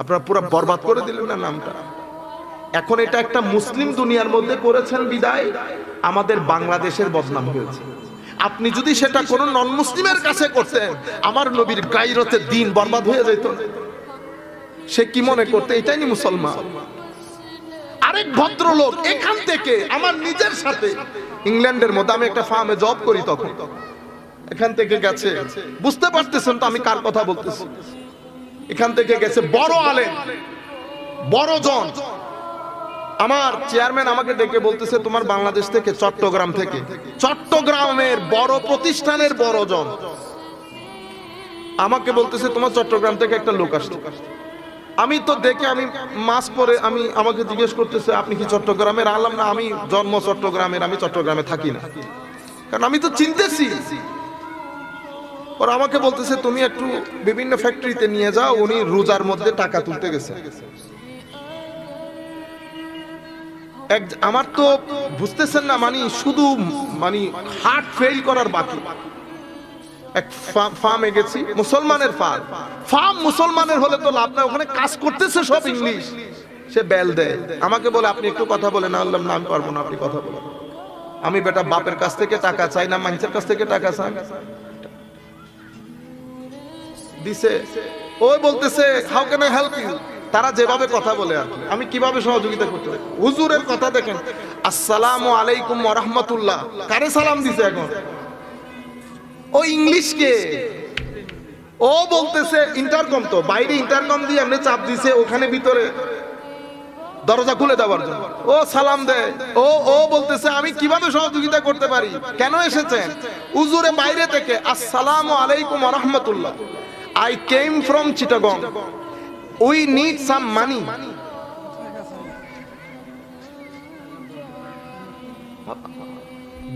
আপনারা পুরো বরবাদ করে দিলেন না নামটা? এখন এটা একটা মুসলিম দুনিয়ার মধ্যে করেছেন বিদায়, আমাদের বাংলাদেশের বদনাম হয়েছে। আপনি যদি সেটা কোন নন মুসলিমের কাছে করতেন, আমার নবীর গাইরতে দিন বরবাদ হয়ে যেত। সে কি মনে করতে? এটাই নি মুসলমান। আরেক ভদ্রলোক এখান থেকে, আমার নিজের সাথে, ইংল্যান্ডের মধ্যে আমি একটা ফার্মে জব করি তখন। এখান থেকে গেছে। বুঝতে পারতেছেন তো আমি কার কথা বলতেছি? এখান থেকে গেছে বড় আলেম, বড় জন। আমার চেয়ারম্যান আমাকে ডেকে বলতেছে, তোমার বাংলাদেশ থেকে চট্টগ্রাম থেকে। চট্টগ্রামের বড় প্রতিষ্ঠানের বড় জন। আমাকে বলতেছে, তোমার চট্টগ্রাম থেকে একটা লোক আসছে আমি তো দেখে আমি মাস পরে আমি আমাকে জিজ্ঞেস করতেছে, আপনি কি চট্টগ্রামের আলাম? না, আমি জন্ম চট্টগ্রামের, আমি চট্টগ্রামে থাকি না। কারণ আমি তো চিনতেছি। ওরা আমাকে বলতেছে, তুমি একটু বিভিন্ন ফ্যাক্টরিতে নিয়ে যাও, উনি রোজার মধ্যে টাকা তুলতে গেছে। এক, আমার তো বুঝতেছেন না মানে শুধু মানে হার্ট ফেল করার বাকি। এক ফার্মে গেছি, মুসলমানের ফার্ম ফার্ম মুসলমানের হলে তো লাভ নাই, ওখানে কাজ করতেছে সব ইংলিশ। সে বেল দেয়, আমাকে বলে, আপনি একটু কথা আল্লাহ না, আমি পারব না, আপনি কথা বলেন। আমি, বেটা, বাপের কাছ থেকে টাকা চাই না, মানুষের কাছ থেকে টাকা চাই। দিছে। ওই বলতেছে how can I help you তারা যেভাবে কথা বলে আর আমি কীভাবে সহযোগিতা করতে পারি? হুজুরের কথা দেখেন। আসসালামু আলাইকুম রাহমাতুল্লাহ। কারে সালাম দিছে এখন? ও ইংলিশ কে ও বলতেছে, ইন্টারকম তো, বাইরে ইন্টারকম দিয়ে এমনি চাপ দিছে, ওখানে ভিতরে দরজা খুলে দেওয়ার জন্য। ও সালাম দেয়। ও ও বলতেছে, আমি কীভাবে সহযোগিতা করতে পারি? কেন এসেছেন? উজুরে বাইরে থেকে, আসসালামু আলাইকুম রাহমাতুল্লাহ। I came from Chittagong we need some money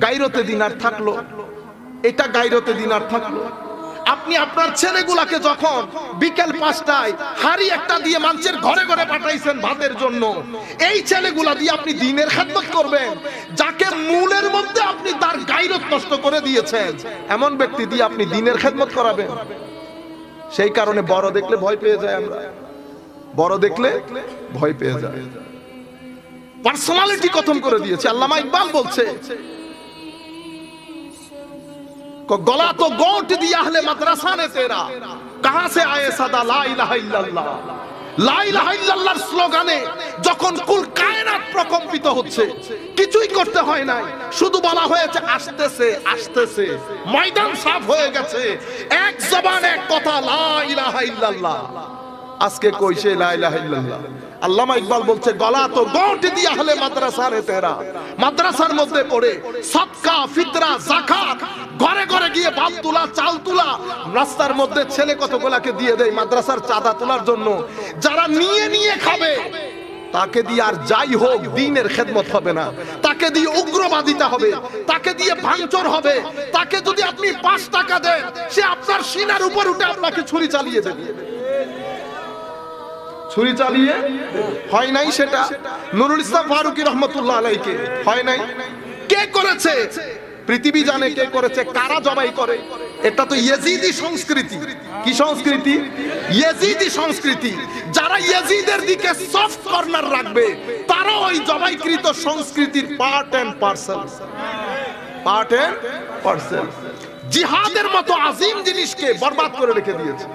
গাইরতে দিনার থাকল। এটা গাইরতে দিনার থাকল। আপনি আপনার ছেলেগুলাকে যখন বিকেল পাঁচটায় হাড়ি একটা দিয়ে মানুষের ঘরে ঘরে পাঠাইছেন ভাতের জন্য, এই ছেলেগুলা দিয়ে আপনি দিনের খেদমত করবেন, যাকে মূলের মধ্যে আপনি তার গাইরত নষ্ট করে দিয়েছেন, এমন ব্যক্তি দিয়ে আপনি দিনের খেদমত করাবেন। সেই কারণে বড় দেখলে ভয় পেয়ে যায় আমরা। বড় দেখলে ভয় পেয়ে যায়। পার্সোনালিটি কথম করে দিয়েছে। আল্লামা ইকবাল বলছে গলা তো গোট দিয়া হলে মাদ্রাসা নে তেরা। কাহা সে আয়ে সাদা? লা ইলাহা ইল্লাল্লাহ। ইল্লাল্লাহর স্লোগানে যখন কুল কায়নাত প্রকম্পিত হচ্ছে, কিছুই করতে হয় নাই। শুধু বলা হয়েছে, আসতেছে আসতেছে। ময়দান সাফ হয়ে গেছে। এক জবান, এক কথা, লা ইলাহা ইল্লাল্লাহ। আজকে কইছে আল্লামা ইকবাল বলছে, গলা তো গোট দিয়া হলে মাদ্রাসা রে তেরা। মাদ্রাসার মধ্যে পড়ে সদকা ফিতরা, যাকাত, ঘরে ঘরে গিয়ে ভাত তোলা, চাল তোলা, রাস্তার মধ্যে ছেলে কতগুলাকে দিয়ে দেয় মাদ্রাসার চাঁদা তোলার জন্য? যারা নিয়ে নিয়ে খাবে, তাকে দিয়ে আর যাই হোক, দিনের খেদমত হবে না। তাকে দিয়ে উগ্রবাদিতা হবে, তাকে দিয়ে ভাঙচুর হবে। তাকে যদি আপনি পাঁচ টাকা দেন, সে আপনার সিনার উপর উঠে আপনাকে ছুরি চালিয়ে দেবে। ছুরি চালিয়ে হয় নাই সেটা? নুরুল ইসলাম ফারুকি রহমতুল্লাহ আলাইকে হয় নাই? কে করেছে? পৃথিবী জানে কে করেছে, কারা জবাই করে? এটা তো ইয়েজিদি সংস্কৃতি। কি সংস্কৃতি? ইয়েজিদি সংস্কৃতি। যারা ইয়েজিদের দিকে সফট কর্নার রাখবে, তারা ওই জবাইকৃত সংস্কৃতির part and parcel part and parcel জিহাদের মতো আজিম জিনিসকে বরবাদ করে রেখে দিয়েছে।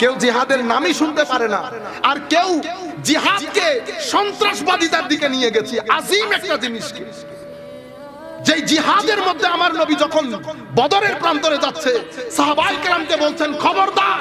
কেউ জিহাদের নামই শুনতে পারে না। আর কেউ জিহাদকে সন্ত্রাসবাদিতার দিকে নিয়ে গেছি। আজিম একটা জিনিসকে যে জিহাদের মধ্যে আমার নবী যখন বদরের প্রান্তরে যাচ্ছে, সাহাবাই কেরামকে বলছেন, খবরদার,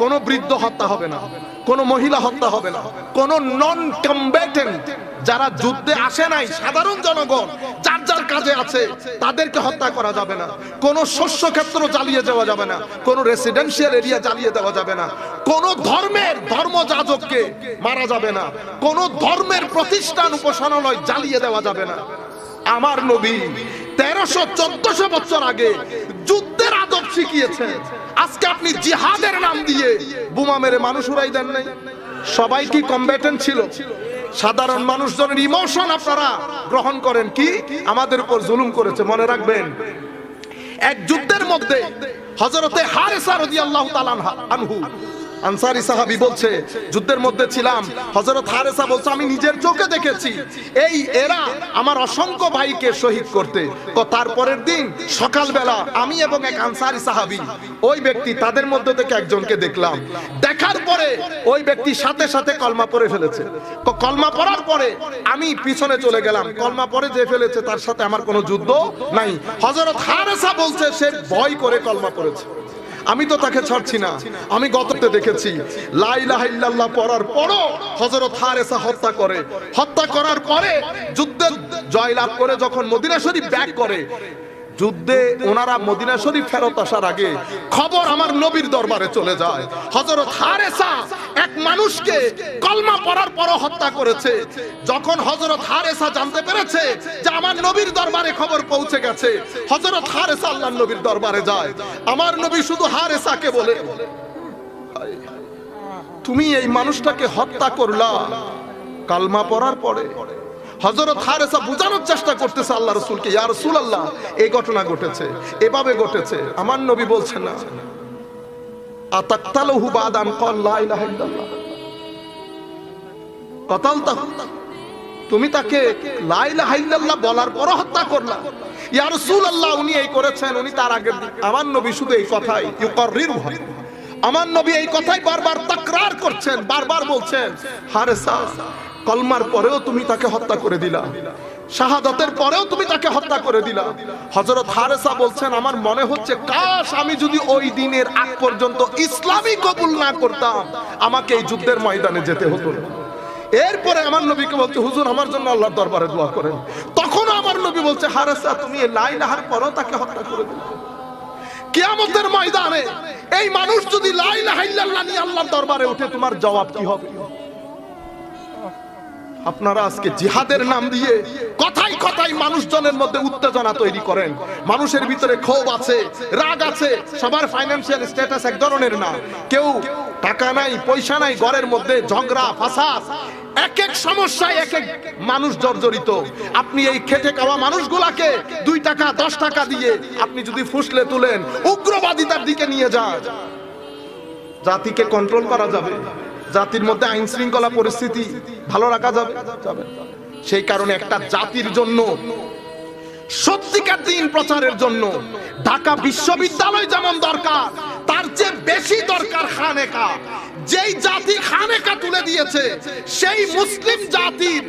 কোন বৃদ্ধ হত্যা হবে না। কোন মহিলা হত্যা হবে না। কোন নন কম্বেটেন্ট যারা যুদ্ধে আসে নাই, সাধারণ জনগণ, যার যার কাজে আছে, তাদেরকে হত্যা করা যাবে না। কোন শস্য ক্ষেত্র জ্বালিয়ে দেওয়া যাবে না, কোন রেসিডেন্সিয়াল এরিয়া জ্বালিয়ে দেওয়া যাবে না। কোন ধর্মের ধর্ম ধর্মযাজককে মারা যাবে না। কোন ধর্মের প্রতিষ্ঠান, উপাসনালয় জ্বালিয়ে দেওয়া যাবে না। আমার নবী তেরোশো চোদ্দশো বছর আগে যুদ্ধের আদব শিখিয়েছেন। আজকে আপনি জিহাদের নাম দিয়ে বোমা মেরে মানুষ উড়াই দেন নাই। সবাই কি কম্ব্যাটেন্ট ছিল? সাধারণ মানুষজনের ইমোশন আপনারা গ্রহণ করেন কি? আমাদের উপর জুলুম করেছে, মনে রাখবেন। এক যুদ্ধের মধ্যে হজরতে হারেসা রাদিয়াল্লাহু তাআলা আনহু আনসারি সাহাবি বলছে, যুদ্ধের মধ্যে ছিলাম। হজরত হারেসা বলছে, আমি নিজের চোখে দেখেছি। এই এরা আমার অসংখ্য ভাইকে শহীদ করতে। তারপরের দিন সকালবেলা আমি এবং এক আনসারি সাহাবি, ওই ব্যক্তি তাদের মধ্যে থেকে একজনকে দেখলাম। দেখার পরে ওই ব্যক্তি সাথে সাথে কলমা পরে ফেলেছে। কলমা পড়ার পরে আমি পিছনে চলে গেলাম। কলমা পরে যে ফেলেছে, তার সাথে আমার কোনো যুদ্ধ নাই। হজরত হারেসা বলছে, সে ভয় করে কলমা পড়েছে আমি তো তাকে ছাড়ছি না। আমি গততে দেখেছি। লাইলাহ ইল্লাল্লাহ পড়ার পরও হজরত হারেসা হত্যা করে। হত্যা করার পরে যুদ্ধের জয়লাভ করে যখন মদিনা শরীফ ব্যাক করে যুদ্ধে ওনারা মদিনা শরীফ ফেরত আসার আগে খবর আমার নবীর দরবারে চলে যায়। হজরত হারেসা এক মানুষকে কলমা পড়ার পরও হত্যা করেছে। যখন হযরত হারেসা জানতে পেরেছে যে আমার নবীর দরবারে খবর পৌঁছে গেছে হজরত হারেসা আল্লাহর নবীর দরবারে যায়। আমার নবী শুধু হারেসাকে বলে তুমি এই মানুষটাকে হত্যা করলা, কালমা পড়ার পরে হজরত হারেসা বোঝানোর চেষ্টা করতেছে আল্লাহ রসুলকে, ইয়া রসুল আল্লাহ এই ঘটনা ঘটেছে, এভাবে ঘটেছে, আমার নবী বলছে না। তুমি তাকে বলার পর হত্যা করলা। ইয়া রাসূলুল্লাহ, উনি এই করেছেন, উনি তার দিন, আমার নবী শুধু এই কথাই আমার নবী এই কথাই বারবার তাকরার করছেন, বারবার বলছেন, হারেসা কলমার পরেও তুমি তাকে হত্যা করে দিলা। শাহাদাতের পরেও তুমি তাকে হত্যা করে দিলা। হযরত হারেসা বলছেন, আমার মনে হচ্ছে, কাশ, আমি যদি ওই দিনের আগ পর্যন্ত ইসলামই কবুল না করতাম, আমাকে এই যুদ্ধের ময়দানে যেতে হতো এরপরে আমার নবীকে বলছে, হুজুর, আমার জন্য আল্লাহর দরবারে দোয়া করেন। তখন আমার নবী বলছে, হারেসা, তুমি লাই লাহার পরও তাকে হত্যা করে দিলে। কিয়ামতের ময়দানে এই মানুষ যদি লা ইলাহা ইল্লাল্লাহ নিয়ে আল্লাহর দরবারে উঠে, তোমার জবাব কি হবে? আপনারা আজকে জিহাদের নাম দিয়ে কথাই কথাই মানুষজনের মধ্যে উত্তেজনা তৈরি করেন। মানুষের ভিতরে ক্ষোভ আছে, রাগ আছে, সবার ফাইন্যান্সিয়াল স্ট্যাটাস এক ধরনের না। কেউ টাকা নাই, পয়সা নাই, ঘরের মধ্যে ঝগড়া, ফাসাদ এক এক সমস্যায় এক এক মানুষ জর্জরিত। আপনি এই খেটে খাওয়া মানুষগুলাকে দুই টাকা, দশ টাকা দিয়ে আপনি যদি ফুসলে তুলেন উগ্রবাদিতার দিকে নিয়ে যান। জাতিকে কন্ট্রোল করা যাবে। জাতির মধ্যে আইন শৃঙ্খলা পরিস্থিতি ভালো রাখা যাবে। সেই কারণে একটা জাতির জন্য, সত্যিকার দিন প্রচারের জন্য ঢাকা বিশ্ববিদ্যালয় যেমন দরকার, তার চেয়ে বেশি দরকার খানেকা যেই জাতি খানেকা তুলে দিয়েছে, সেই মুসলিম জাতির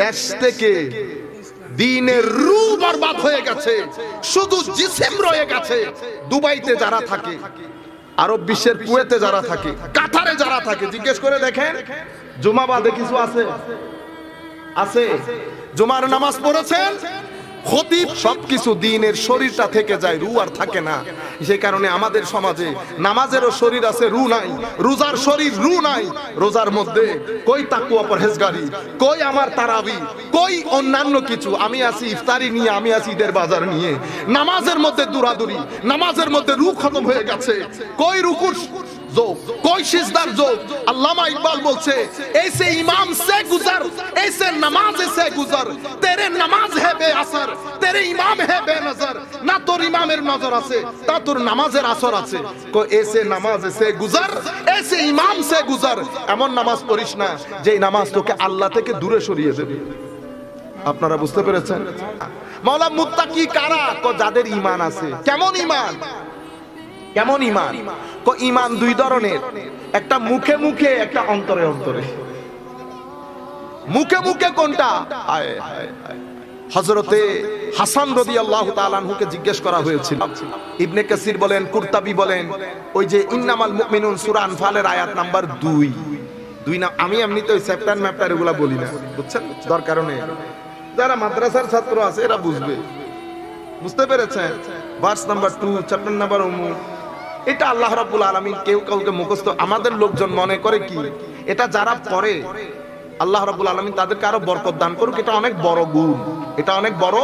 দেশ থেকে দিনের রু বরবাদ হয়ে গেছে, শুধু জিসিম রয়ে গেছে, দুবাইতে যারা থাকে। আরব বিশ্বের কুয়েতে যারা থাকে, কাতারে যারা থাকে, জিজ্ঞেস করে দেখেন, জুমাবাদে কিছু আছে? আছে। জুমার নামাজ পড়েছেন? খতিব দিনের শরীরটা থেকে যায়, রু আর থাকে না। কারণে আমাদের সমাজে নামাজেরও শরীর আছে, রু নাই। রোজার শরীর রু নাই। রোজার মধ্যে কই তাকুয়া পরহেজগারি, কই আমার তারাবি, কই অন্যান্য কিছু? আমি আছি ইফতারি নিয়ে, আমি আছি ঈদের বাজার নিয়ে। নামাজের মধ্যে দূরাদুরি, নামাজের মধ্যে রু খতম হয়ে গেছে। কই রুকুর এমন নামাজ পড়িস না যে নামাজ তোকে আল্লাহ থেকে দূরে সরিয়ে দেবে। আপনারা বুঝতে পেরেছেন? মাওলা মুক্তা কি কারা যাদের ইমান আছে। কেমন ইমান? কেমন ইমান? ইমান দুই ধরনের। একটা মুখে মুখে, একটা অন্তরে অন্তরে। মুখে মুখে কোনটা। হজরতে হাসান রদি আল্লাহ তালানহুকে জিজ্ঞেস করা হয়েছিল। ইবনে কাসির বলেন, কুরতাবি বলেন, ওই যে ইন্নামাল মুমিনুন সূরা আনফালের আয়াত নাম্বার দুই। দুই না, আমি এমনিতে ওই চ্যাপ্টার ম্যাপ্টার এগুলা বলি না। বুঝছেন? দরকার নেই যারা মাদ্রাসার ছাত্র আছে, এরা বুঝবে। বুঝতে পেরেছেন? Verse number two, chapter number অমুক। এটা আল্লাহ রাব্বুল আলামিন কেউ কাউকে মুখস্থ আমাদের লোকজন মনে করে কি? এটা যারা পড়ে, আল্লাহ রাব্বুল আলামিন তাদেরকে আরও বরকত দান করুক, এটা অনেক বড় গুণ। এটা অনেক বড়,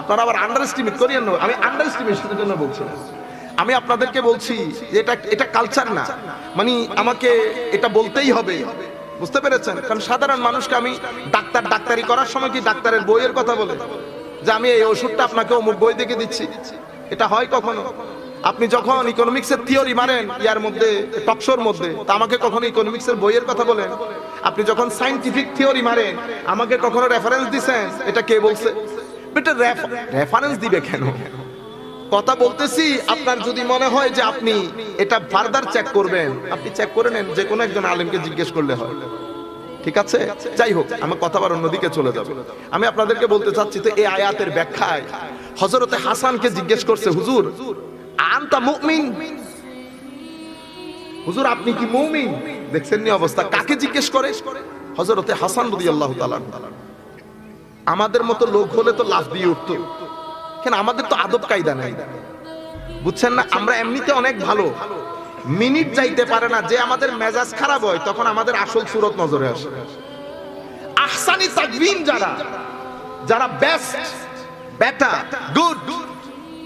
আপনারা আবার আন্ডার এস্টিমেট না, আমি আন্ডার এস্টিমেশনের জন্য বলছি আমি আপনাদেরকে বলছি যে এটা এটা কালচার না। মানে আমাকে এটা বলতেই হবে। বুঝতে পেরেছেন? কারণ সাধারণ মানুষকে আমি ডাক্তার, ডাক্তারি করার সময় কি ডাক্তারের বইয়ের কথা বলে? যে আমি এই ওষুধটা আপনাকে অমুক বই দেখে দিচ্ছি। এটা হয় কখনো? আপনি যখন ইকোনমিক্সের থিওরি মারেন ইয়ার মধ্যে, টকশোর মধ্যে, তা আমাকে কখনো ইকোনমিক্সের বইয়ের কথা বলেন? আপনি যখন সাইন্টিফিক থিওরি মারেন আমাকে কখনো রেফারেন্স দিছেন? এটা কে বলছে? বেটা রেফারেন্স দিবে কেন? কথা বলতেছি, আপনার যদি মনে হয় যে আপনি এটা ফার্দার চেক করবেন, আপনি চেক করে নেন, যে কোনো একজন আলেমকে জিজ্ঞেস করলে হয়। ঠিক আছে? যাই হোক, আমার কথা আবার অন্যদিকে চলে যাবে। আমি আপনাদেরকে বলতে চাচ্ছি তো এই আয়াতের ব্যাখ্যায় হজরতে হাসানকে জিজ্ঞেস করছে, হুজুর আনতা মুমিন। হুজুর, আপনি কি মুমিন? দেখছেন নি অবস্থা? কাকে জিজ্ঞেস করে? হজরতে হাসান রাদিয়াল্লাহু তাআলা আমাদের মতো লোক হলে তো লাফ দিয়ে উঠতো। কেন? আমাদের তো আদব কায়দা নাই। বুঝছেন না? আমরা এমনিতে অনেক ভালো। মিনিট যাইতে পারে না। যে আমাদের মেজাজ খারাপ হয়, তখন আমাদের আসল সুরত নজরে আসে। আহসানি তাকবিন যারা যারা বেস্ট বেটা গুড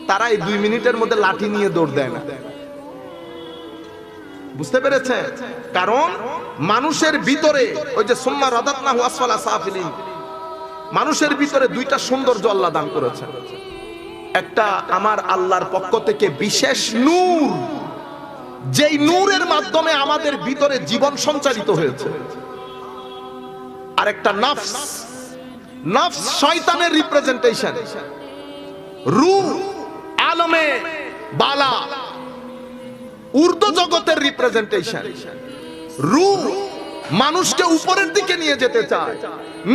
তারা এই দুই মিনিটের মধ্যে লাঠি নিয়ে দৌড় দেয় না। বুঝতে পেরেছে কারণ মানুষের ভিতরে ওই যে সোম্মা রাদাতনা হুয়াসফালা সাফিলিন, মানুষের ভিতরে দুইটা সৌন্দর্য আল্লাহ দান করেছে একটা আমার আল্লাহর পক্ষ থেকে বিশেষ নূর, যেই নূরের মাধ্যমে আমাদের ভিতরে জীবন সঞ্চারিত হয়েছে। আর একটা নফস নফস শয়তানের রিপ্রেজেন্টেশন রু আলমে বালা। উর্দু জগতের রিপ্রেজেন্টেশন রু মানুষকে উপরের দিকে নিয়ে যেতে চায়।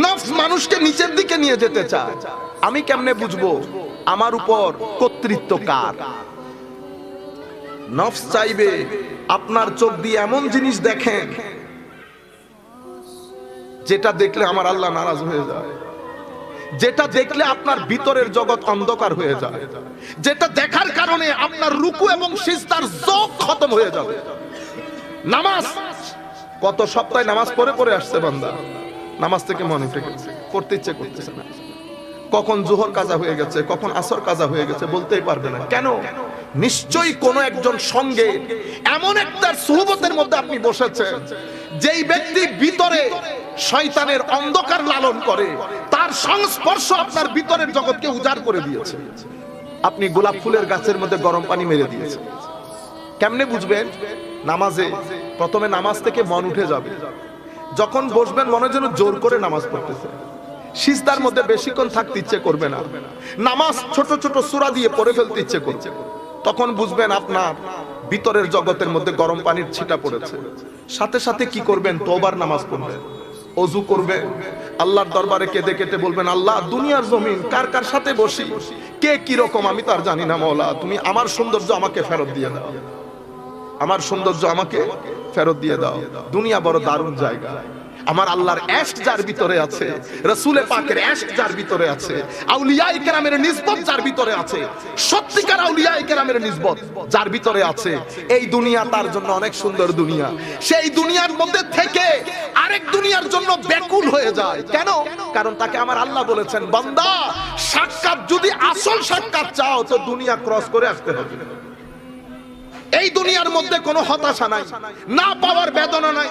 নফস মানুষকে নিচের দিকে নিয়ে যেতে চায়। আমি কেমনে বুঝব? আমার উপর কর্তৃত্ব কার? নফস চাইবে আপনার চোখ দিয়ে এমন জিনিস দেখেন, যেটা দেখলে আমার আল্লাহ নারাজ হয়ে যায়। যেটা দেখলে আপনার ভিতরের জগৎ অন্ধকার হয়ে যায়। যেটা দেখার কারণে আপনার রুকু এবং সিজদার যোগ খতম হয়ে যাবে। নামাজ! কত সপ্তাহে নামাজ পড়ে পড়ে আসছে বান্দা। নামাজ থেকে মনে গেছে। পড়তে ইচ্ছে করতেছে না। কখন জোহর কাজা হয়ে গেছে, কখন আসর কাজা হয়ে গেছে বলতেই পারবে না। কেন? নিশ্চয়ই কোন একজন সঙ্গে এমন একটা সুহবতের মধ্যে আপনি বসেছেন, যেই ব্যক্তি ভিতরে শয়তানের অন্ধকার লালন করে। তার সংস্পর্শ আপনার ভিতরের জগৎকে উজাড় করে দিয়েছে। আপনি গোলাপ ফুলের গাছের মধ্যে গরম পানি মেরে দিয়েছেন। কেমনে বুঝবেন? নামাজে প্রথমে নামাজ থেকে মন উঠে যাবে। যখন বসবেন মনে যেন জোর করে নামাজ পড়তেছে সিজদার মধ্যে বেশিক্ষণ থাকতে ইচ্ছে করবে না। নামাজ ছোট ছোট সূরা দিয়ে পড়ে ফেলতে ইচ্ছে করছে তখন বুঝবেন আপনার ভিতরের জগতের মধ্যে গরম পানির ছিটা পড়েছে। সাথে সাথে কি করবেন? তোবার নামাজ পড়বেন। অজু করবে। আল্লাহর দরবারে কেঁদে কেটে বলবেন, আল্লাহ, দুনিয়ার জমিন কার কার সাথে বসি? কে কি রকম আমি তার জানি না মৌলা তুমি আমার সৌন্দর্য আমাকে ফেরত দিয়ে দাও। আমার সৌন্দর্য আমাকে ফেরত দিয়ে দাও। দুনিয়া বড় দারুণ জায়গা। আমার আল্লাহর এশক যার ভিতরে আছে, রসুলে পাকের এশক যার ভিতরে আছে আউলিয়া ইকরামের নিসবত যার ভিতরে আছে, সত্যিকার আউলিয়া ইকরামের নিসবত যার ভিতরে আছে, এই দুনিয়া তার জন্য অনেক সুন্দর দুনিয়া। সেই দুনিয়ার মধ্যে থেকে আরেক দুনিয়ার জন্য ব্যাকুল হয়ে যায়। কেন? কারণ তাকে আমার আল্লাহ বলেছেন, বান্দা, সাক্ষাৎ যদি আসল সাক্ষাৎ চাও তো দুনিয়া ক্রস করে আসতে হবে। এই দুনিয়ার মধ্যে কোনো হতাশা নাই, না পাওয়ার বেদনা নাই,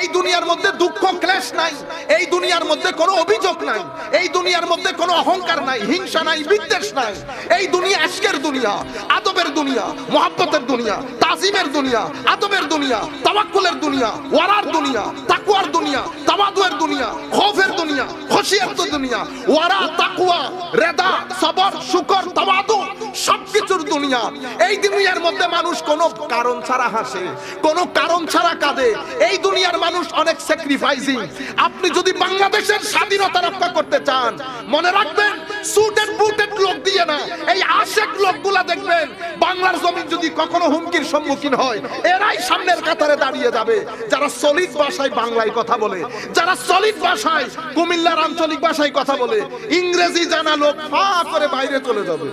এই দুনিয়ার মধ্যে দুঃখ, ক্লেশ নাই, এই দুনিয়ার মধ্যে কোনো অভিযোগ নাই, এই দুনিয়ার মধ্যে কোনো অহংকার নাই, হিংসা নাই, বিদ্বেষ নাই, এই দুনিয়া আজকের দুনিয়া, আদবের দুনিয়া, মোহাব্বতের দুনিয়া, তাজিমের দুনিয়া, আদবের দুনিয়া, তাওয়াক্কুলের দুনিয়া, ওয়ারার দুনিয়া, তাকওয়ার দুনিয়া, তাওয়াদুয়ের দুনিয়া, খৌফের দুনিয়া খশিয়াতের দুনিয়া, ওয়ারা, তাকওয়া, রেদা সবর, শুকর, তবাদু, সবকিছুর দুনিয়া। এই দুনিয়ার মধ্যে মানুষ কোনো কারণ ছাড়া হাসে, কোনো কারণ ছাড়া কাঁদে। এই দুনিয়ার মানুষ অনেক স্যাক্রিফাইসিং আপনি যদি বাংলাদেশের স্বাধীনতা রক্ষা করতে চান, মনে রাখবেন সুটেড বুটেড লোক দিয়ে না। এই আশেক লোকগুলা দেখবেন, বাংলার জমিন যদি কখনো হুমকির সম্মুখীন হয়, এরাই সামনের কাতারে দাঁড়িয়ে যাবে। যারা সলিড ভাষায় বাংলায় কথা বলে, যারা সলিড ভাষায় কুমিল্লার আঞ্চলিক ভাষায় কথা বলে, ইংরেজি জানা লোক ফা করে বাইরে চলে যাবে।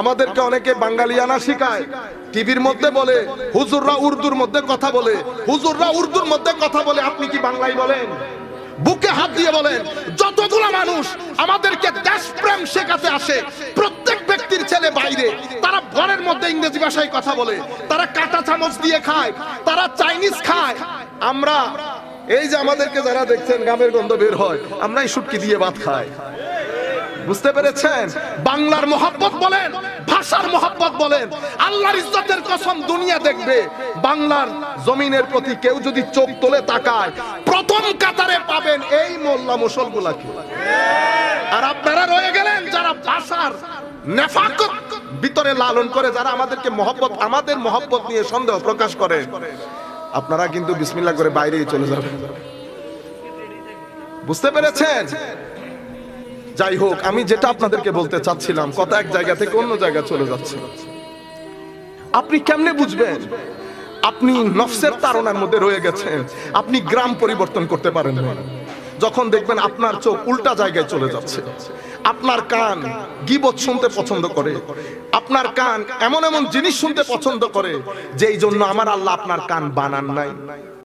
আমাদেরকে অনেকে বাঙালিয়ানা শিখায়, টিভির মধ্যে বলে, হুজুররা উর্দুর মধ্যে কথা বলে। হুজুররা উর্দুর মধ্যে কথা বলে, আপনি কি বাংলায় বলেন? বুকে হাত দিয়ে বলেন, যতগুলো মানুষ আমাদেরকে দেশপ্রেম শেখাতে আসে, প্রত্যেক ব্যক্তির ছেলে বাইরে, তারা ঘরের মধ্যে ইংরেজি ভাষায় কথা বলে, তারা কাঁটা চামচ দিয়ে খায়, তারা চাইনিজ খায়। আমরা, এই যে আমাদেরকে যারা দেখছেন, গামের গন্ধ বের হয়, আমরাই শুটকি দিয়ে ভাত খাই। বুঝতে পেরেছেন? বাংলার মোহাব্বত বলেন ভাষার মোহাব্বত বলেন। আল্লাহর ইজ্জতের কসম দুনিয়া দেখবে, বাংলার জমিনের প্রতি কেউ যদি চোখ তোলে তাকায়, প্রথম কাতারে পাবেন এই মোল্লা মুসলগুলাকে। আর আপনারা রয়ে গেলেন যারা ভাষার নেফাকত ভিতরে লালন করে, যারা আমাদেরকে মহব্বত, আমাদের মহব্বত নিয়ে সন্দেহ প্রকাশ করে। আপনারা কিন্তু বিসমিল্লাহ করে বাইরেই চলে যাবেন। বুঝতে পেরেছেন? যাই হোক, আমি যেটা আপনাদেরকে বলতে চাচ্ছিলাম, কথা এক জায়গা থেকে অন্য জায়গায় চলে যাচ্ছে। আপনি কেমনে বুঝবেন? আপনি নফসের তারণার মধ্যে রয়ে গেছেন। আপনি গ্রাম পরিবর্তন করতে পারেন না যখন দেখবেন আপনার চোখ উল্টা জায়গায় চলে যাচ্ছে। আপনার কান গিবত শুনতে পছন্দ করে। আপনার কান এমন এমন জিনিস শুনতে পছন্দ করে, যেই জন্য আমার আল্লাহ আপনার কান বানান নাই।